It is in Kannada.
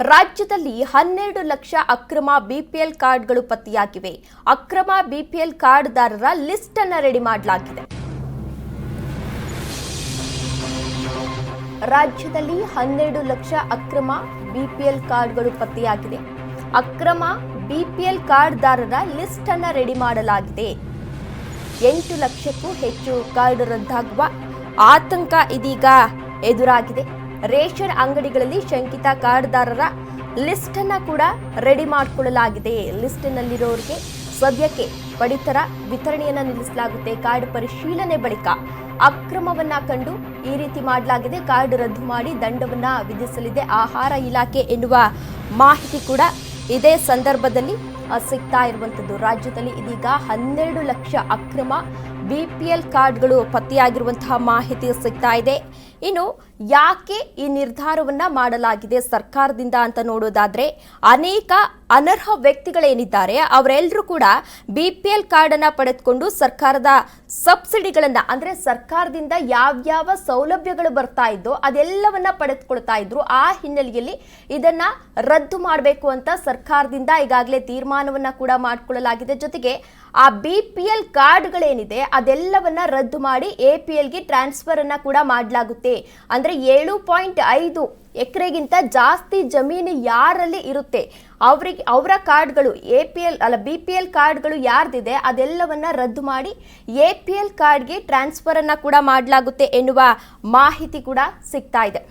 ರಾಜ್ಯದಲ್ಲಿ ಹನ್ನೆರಡು ಲಕ್ಷ ಅಕ್ರಮ ಬಿಪಿಎಲ್ ಕಾರ್ಡ್ಗಳು ಪತ್ತೆಯಾಗಿವೆ. ಅಕ್ರಮ ಬಿಪಿಎಲ್ ಕಾರ್ಡ್ದಾರರ ಲಿಸ್ಟ್ ಅನ್ನು ರೆಡಿ ಮಾಡಲಾಗಿದೆ. ರಾಜ್ಯದಲ್ಲಿ ಹನ್ನೆರಡು ಲಕ್ಷ ಅಕ್ರಮ ಬಿಪಿಎಲ್ ಕಾರ್ಡ್ಗಳು ಪತ್ತೆಯಾಗಿದೆ. ಅಕ್ರಮ ಬಿಪಿಎಲ್ ಕಾರ್ಡ್ದಾರರ ಲಿಸ್ಟ್ ಅನ್ನು ರೆಡಿ ಮಾಡಲಾಗಿದೆ. ಎಂಟು ಲಕ್ಷಕ್ಕೂ ಹೆಚ್ಚು ಕಾರ್ಡ್ ರದ್ದಾಗುವ ಆತಂಕ ಇದೀಗ ಎದುರಾಗಿದೆ. ರೇಷನ್ ಅಂಗಡಿಗಳಲ್ಲಿ ಶಂಕಿತ ಕಾರ್ಡ್ದಾರರ ಲಿಸ್ಟ್ ಅನ್ನ ಕೂಡ ರೆಡಿ ಮಾಡಿಕೊಳ್ಳಲಾಗಿದೆ. ಲಿಸ್ಟ್ನಲ್ಲಿರೋರಿಗೆ ಸದ್ಯಕ್ಕೆ ಪಡಿತರ ವಿತರಣೆಯನ್ನ ನಿಲ್ಲಿಸಲಾಗುತ್ತೆ. ಕಾರ್ಡ್ ಪರಿಶೀಲನೆ ಬಳಿಕ ಅಕ್ರಮವನ್ನ ಕಂಡು ಈ ರೀತಿ ಮಾಡಲಾಗಿದೆ. ಕಾರ್ಡ್ ರದ್ದು ಮಾಡಿ ದಂಡವನ್ನ ವಿಧಿಸಲಿದೆ. ಆಹಾರ ಇಲಾಖೆ ಎನ್ನುವ ಮಾಹಿತಿ ಕೂಡ ಇದೇ ಸಂದರ್ಭದಲ್ಲಿ ಸಿಗ್ತಾ ಇರುವಂಥದ್ದು. ರಾಜ್ಯದಲ್ಲಿ ಇದೀಗ ಹನ್ನೆರಡು ಲಕ್ಷ ಅಕ್ರಮ ಬಿ ಪಿ ಎಲ್ ಕಾರ್ಡ್ಗಳು ಪತ್ತೆಯಾಗಿರುವಂತಹ ಮಾಹಿತಿ ಸಿಗ್ತಾ ಇದೆ. ಇನ್ನು ಯಾಕೆ ಈ ನಿರ್ಧಾರವನ್ನ ಮಾಡಲಾಗಿದೆ ಸರ್ಕಾರದಿಂದ ಅಂತ ನೋಡೋದಾದ್ರೆ ಅನೇಕ ಅನರ್ಹ ವ್ಯಕ್ತಿಗಳೇನಿದ್ದಾರೆ ಅವರೆಲ್ಲರೂ ಕೂಡ ಬಿ ಪಿ ಎಲ್ ಕಾರ್ಡ್ ಅನ್ನ ಪಡೆದುಕೊಂಡು ಸರ್ಕಾರದ ಸಬ್ಸಿಡಿಗಳನ್ನ, ಅಂದ್ರೆ ಸರ್ಕಾರದಿಂದ ಯಾವ್ಯಾವ ಸೌಲಭ್ಯಗಳು ಬರ್ತಾ ಇದ್ದೋ ಅದೆಲ್ಲವನ್ನ ಪಡೆದುಕೊಳ್ತಾ ಇದ್ರು. ಆ ಹಿನ್ನೆಲೆಯಲ್ಲಿ ಇದನ್ನ ರದ್ದು ಮಾಡಬೇಕು ಅಂತ ಸರ್ಕಾರದಿಂದ ಈಗಾಗಲೇ ತೀರ್ಮಾನವನ್ನ ಕೂಡ ಮಾಡಿಕೊಳ್ಳಲಾಗಿದೆ. ಜೊತೆಗೆ ಆ ಬಿ ಪಿ ಎಲ್ ಕಾರ್ಡ್ಗಳೇನಿದೆ ಅದೆಲ್ಲವನ್ನ ರದ್ದು ಮಾಡಿ ಎ ಪಿ ಎಲ್ಗೆ ಟ್ರಾನ್ಸ್ಫರ್ ಅನ್ನ ಕೂಡ ಮಾಡಲಾಗುತ್ತೆ. ಅಂದ್ರೆ ಅಂದರೆ ಏಳು ಪಾಯಿಂಟ್ ಐದು ಎಕರೆಗಿಂತ ಜಾಸ್ತಿ ಜಮೀನು ಯಾರಲ್ಲಿ ಇರುತ್ತೆ? ಅವರಿಗೆ, ಅವರ ಕಾರ್ಡ್ಗಳು, ಎ ಪಿ ಎಲ್, ಅಲ್ಲ ಬಿ ಪಿ ಎಲ್ ಕಾರ್ಡ್ಗಳು ಯಾರ್ದಿದೆ, ಅದೆಲ್ಲವನ್ನ ರದ್ದು ಮಾಡಿ ಎ ಪಿ ಎಲ್ ಕಾರ್ಡ್ಗೆ ಟ್ರಾನ್ಸ್ಫರನ್ನು ಕೂಡ ಮಾಡಲಾಗುತ್ತೆ ಎನ್ನುವ ಮಾಹಿತಿ ಕೂಡ ಸಿಗ್ತಾ ಇದೆ.